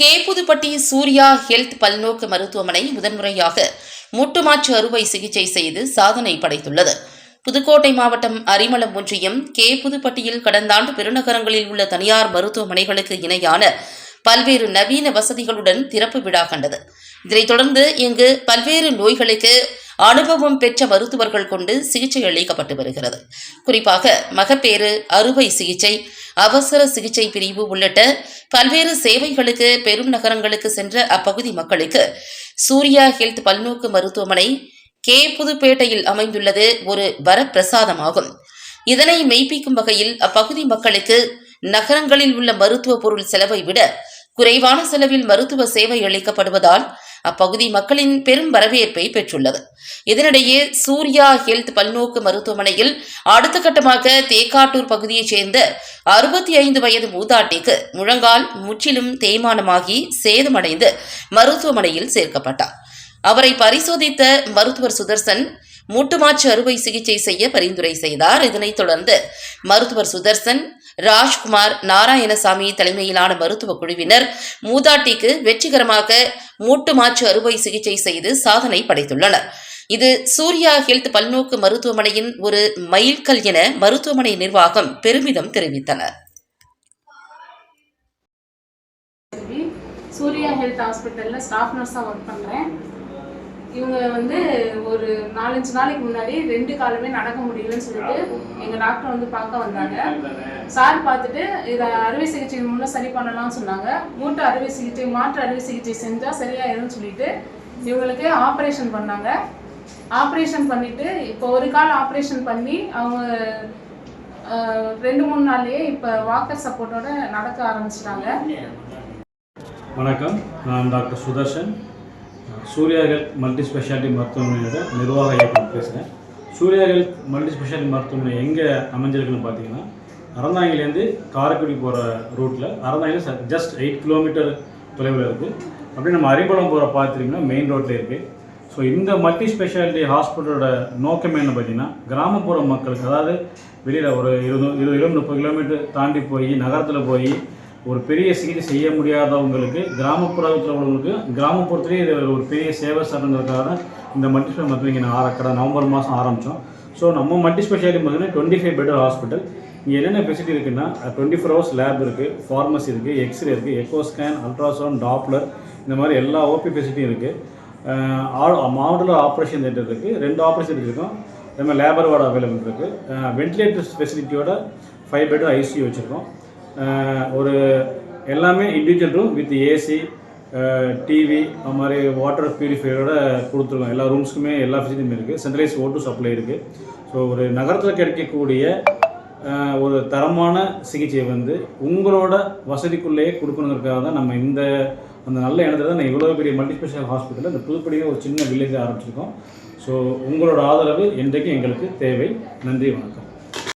கேப்புதுப்பட்டி Surya health பல்நோக்கு மருத்துவமனை முதன்முறையாக மூட்டுமாற்று அறுவை சிகிச்சை செய்து சாதனை படைத்துள்ளது. புதுக்கோட்டை மாவட்டம் அரிமளம் ஒன்றியம் கேப்புதுப்பட்டியில் கடந்த ஆண்டு பெருநகரங்களில் உள்ள தனியார் மருத்துவமனைகளுக்கு இணையான பல்வேறு நவீன வசதிகளுடன் திறப்பு விழா கண்டது. இதனைத் தொடர்ந்து இங்கு பல்வேறு நோய்களுக்கு அனுபவம் பெற்ற மருத்துவர்கள் கொண்டு சிகிச்சை அளிக்கப்பட்டு வருகிறது. குறிப்பாக மகப்பேறு அறுவை சிகிச்சை அவசர சிகிச்சை பிரிவு உள்ளிட்ட பல்வேறு சேவைகளுக்கு பெரும் நகரங்களுக்கு சென்ற அப்பகுதி மக்களுக்கு சூர்யா ஹெல்த் பல்நோக்கு மருத்துவமனை கே புதுப்பேட்டையில் அமைந்துள்ளது ஒரு வரப்பிரசாதமாகும். இதனை மெய்ப்பிக்கும் வகையில் அப்பகுதி மக்களுக்கு நகரங்களில் உள்ள மருத்துவ பொருள் செலவை விட குறைவான செலவில் மருத்துவ சேவை அளிக்கப்படுவதால் அப்பகுதி மக்களின் பெரும் வரவேற்பை பெற்றுள்ளது. இதனிடையே சூர்யா ஹெல்த் பல்நோக்கு மருத்துவமனையில் அடுத்த கட்டமாக தேக்காட்டூர் பகுதியைச் சேர்ந்த அறுபத்தி ஐந்து வயது மூதாட்டிக்கு முழங்கால் முற்றிலும் தேய்மானமாகி சேதமடைந்து மருத்துவமனையில் சேர்க்கப்பட்டார். அவரை பரிசோதித்த மருத்துவர் சுதர்சன் மூட்டுமாச்சு அறுவை சிகிச்சை செய்ய பரிந்துரை செய்தார். இதனைத் தொடர்ந்து மருத்துவர் சுதர்சன் ராஜ்குமார் நாராயணசாமி தலைமையிலான மருத்துவ குழுவினர் மூதாட்டிக்கு வெற்றிகரமாக மூட்டு மாற்று அறுவை சிகிச்சை செய்து சாதனை படைத்துள்ளனர். இது சூர்யா ஹெல்த் பல்நோக்கு மருத்துவமனையின் ஒரு மைல்கல் என மருத்துவமனை நிர்வாகம் பெருமிதம் தெரிவித்தனர். சூர்யா ஹெல்த் ஹாஸ்பிட்டலில் ஸ்டாஃப் நர்ஸாக ஒர்க் பண்ணுறேன் இவங்க வந்து ஒரு நாலஞ்சு நாளைக்கு முன்னாடி ரெண்டு காலுமே நடக்க முடியலன்னு சொல்லிட்டு எங்கள் டாக்டர் வந்து பார்க்க வந்தாங்க. சார் பார்த்துட்டு இதை அறுவை சிகிச்சை மூலம் சரி பண்ணலாம்னு சொன்னாங்க. மூட்டு அறுவை சிகிச்சை மாற்று அறுவை சிகிச்சை செஞ்சால் சரியாயிரும்னு சொல்லிட்டு இவங்களுக்கு ஆப்ரேஷன் பண்ணாங்க. ஆப்ரேஷன் பண்ணிட்டு இப்போ ஒரு கால் ஆப்ரேஷன் பண்ணி அவங்க ரெண்டு மூணு நாள்லயே இப்போ வாக்கர் சப்போர்ட்டோட நடக்க ஆரம்பிச்சிட்டாங்க. வணக்கம். நான் doctor Sudharshan. Surya health multi speciality மருத்துவமனையோட நிர்வாக இயக்குனர் பேசுகிறேன் சூர்யா ஹெல்த் மல்டி ஸ்பெஷாலிட்டி மருத்துவமனை எங்கே அமைஞ்சிருக்குன்னு பார்த்தீங்கன்னா அறந்தாங்கிலேருந்து காரைக்குடி போகிற ரூட்டில் அறந்தாங்கில ஜஸ்ட் எயிட் கிலோமீட்டர் தொலைவில் இருக்குது அப்படியே நம்ம அரிகுளம் போகிற பார்த்துட்டிங்கன்னா மெயின் ரோட்டில் இருக்குது ஸோ இந்த மல்டி ஸ்பெஷாலிட்டி ஹாஸ்பிட்டலோட நோக்கம் என்ன பார்த்தீங்கன்னா கிராமப்புற மக்களுக்கு அதாவது வெளியில் ஒரு இருபது இருபது கிலோ முப்பது கிலோமீட்டர் தாண்டி போய் நகரத்தில் போய் ஒரு பெரிய சிகிச்சை செய்ய முடியாதவங்களுக்கு கிராமப்புறத்தில் உள்ளவங்களுக்கு கிராமப்புறத்துலேயே இது ஒரு பெரிய சேவை சட்டங்கிறதுக்காக இந்த மல்டி ஸ்பெஷல் மருத்துவம் நான் ஆர நவம்பர் மாதம் ஆரம்பித்தோம் ஸோ நம்ம மல்டி ஸ்பெஷாலிட்டி பார்த்தீங்கன்னா டுவெண்ட்டி ஃபைவ் பெட் ஹாஸ்பிட்டல் இங்கே என்னென்ன ஃபெசிலிட்டி இருக்குன்னா டுவெண்ட்டி ஃபோர் ஹவர்ஸ் லேப் இருக்குது ஃபார்மசி இருக்குது எக்ஸ்ரே இருக்குது எக்கோ ஸ்கேன் அல்ட்ராசவுண்ட் டாப்லர் இந்த மாதிரி எல்லா ஓபி ஃபெசிலிட்டியும் இருக்குது மாவட்டத்தில் ஆப்ரேஷன் தேட்டர் இருக்குது ரெண்டு ஆப்ரேஷன் இருக்கும் அதே மாதிரி லேபர் வார்டு அவைலபிள் இருக்குது வென்டிலேட்டர் ஃபெசிலிட்டியோட ஃபைவ் பெட்டர் ஐசியூ வச்சுருக்கோம். ஒரு எல்லாமே individual room with AC TV அது மாதிரி வாட்டர் பியூரிஃபையரோட கொடுத்துருக்கோம். எல்லா ரூம்ஸ்க்குமே எல்லா ஃபெசிலிட்டியுமே இருக்குது சென்ட்ரலைஸ் ஓட்டு சப்ளை இருக்குது ஸோ ஒரு நகரத்தில் கிடைக்கக்கூடிய ஒரு தரமான சிகிச்சையை வந்து உங்களோட வசதிக்குள்ளேயே கொடுக்கணுங்கிறதுக்காக தான் நம்ம இந்த அந்த நல்ல இடத்துல தான் நான் இவ்வளோ பெரிய மல்டி ஸ்பெஷல் ஹாஸ்பிட்டலில் இந்த புதுப்படியாக ஒரு சின்ன வில்லேஜ் ஆரம்பிச்சிருக்கோம். ஸோ உங்களோட ஆதரவு என்றைக்கும் எங்களுக்கு தேவை. நன்றி வணக்கம்.